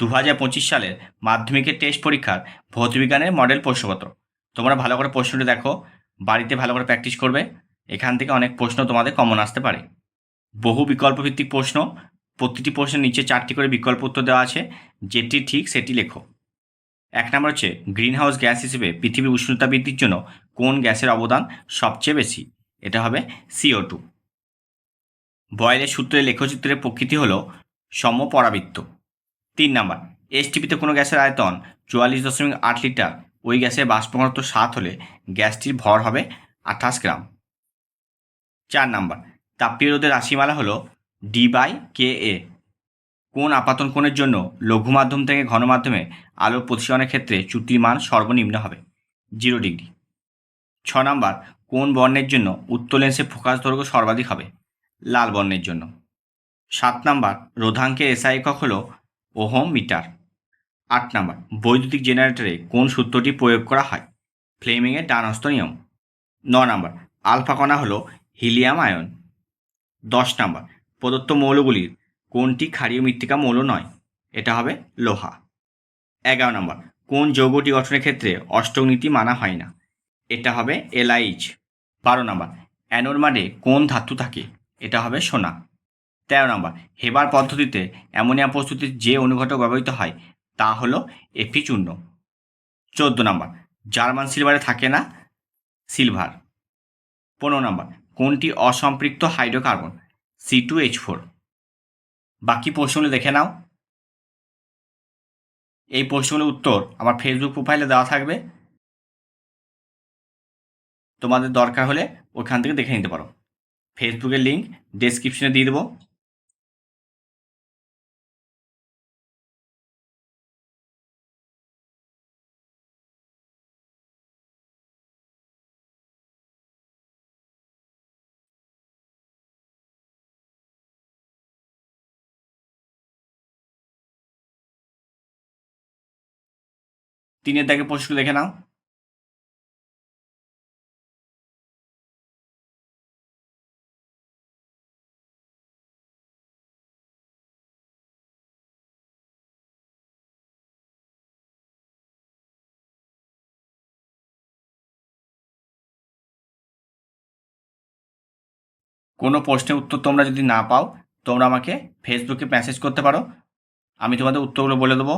দু হাজার পঁচিশ সালের মাধ্যমিকের টেস্ট পরীক্ষার ভৌতবিজ্ঞানের মডেল প্রশ্নপত্র। তোমরা ভালো করে প্রশ্নটি দেখো, বাড়িতে ভালো করে প্র্যাকটিস করবে, এখান থেকে অনেক প্রশ্ন তোমাদের কমন আসতে পারে। বহু বিকল্প ভিত্তিক প্রশ্ন, প্রতিটি প্রশ্নের নিচে চারটি করে বিকল্প উত্তর দেওয়া আছে, যেটি ঠিক সেটি লেখো। এক নম্বর হচ্ছে গ্রিন হাউস গ্যাস হিসেবে পৃথিবীর উষ্ণতা বৃদ্ধির জন্য কোন গ্যাসের অবদান সবচেয়ে বেশি? এটা হবে সিও টু বয়েলের সূত্রে লেখচিত্রের প্রকৃতি হল সমপরাবৃত্ত। তিন নাম্বার এসটিপিতে কোনো গ্যাসের আয়তন চুয়াল্লিশ দশমিক আট লিটার, ওই গ্যাসের বাষ্প ঘনত্ব সাত হলে গ্যাসটির ভর হবে আঠাশ গ্রাম। চার নাম্বার তাপীয় রোধের রাশিমালা হলো ডি বাই কে এ কোন আপাতন কোণের জন্য লঘু মাধ্যম থেকে ঘন মাধ্যমে আলোর প্রতিসরণের ক্ষেত্রে চ্যুতির মান সর্বনিম্ন হবে? Zero degree. ছ নাম্বার, কোন বর্ণের জন্য উত্তর লেন্সের ফোকাস দৈর্ঘ্য সর্বাধিক হবে? লাল বর্ণের জন্য। সাত নাম্বার, রোধাঙ্কের এসআই একক হল ওহম মিটার। আট নাম্বার, বৈদ্যুতিক জেনারেটরে কোন সূত্রটি প্রয়োগ করা হয়? ফ্লেমিংয়ের ডানহস্ত নিয়ম। ন নাম্বার, আলফা কণা হল হিলিয়াম আয়ন। দশ নাম্বার, প্রদত্ত মৌলগুলির কোনটি ক্ষারীয় মৃত্তিকা মৌল নয়? এটা হবে লোহা। এগারো নম্বর, কোন যৌগটি গঠনের ক্ষেত্রে অষ্টক নীতি মানা হয় না? এটা হবে এলাইচ বারো নম্বর অ্যানোরমাডে কোন ধাতু থাকে? এটা হবে সোনা। তেরো নম্বর, হেবার পদ্ধতিতে অ্যামোনিয়া প্রস্তুতির যে অনুঘটক ব্যবহৃত হয়, তা হলো এফি চূর্ণ। চোদ্দ নম্বর, জার্মান সিলভারে থাকে না সিলভার পনেরো নম্বর, কোনটি অসম্পৃক্ত hydrocarbon? C two H four বাকি প্রশ্নগুলো দেখে নাও। এই প্রশ্নগুলোর উত্তর আমার ফেসবুক প্রোফাইলে দেওয়া থাকবে। তোমাদের দরকার হলে ওখান থেকে দেখে নিতে পারো। ফেসবুকের লিঙ্ক ডেসক্রিপশনে দিয়ে দেবো। তিনের দাগে প্রশ্ন দেখে নাও। কোনো প্রশ্নের উত্তর তোমরা যদি না পাও, তোমরা আমাকে ফেসবুকে মেসেজ করতে পারো। আমি তোমাদের উত্তরগুলো বলে দেবো।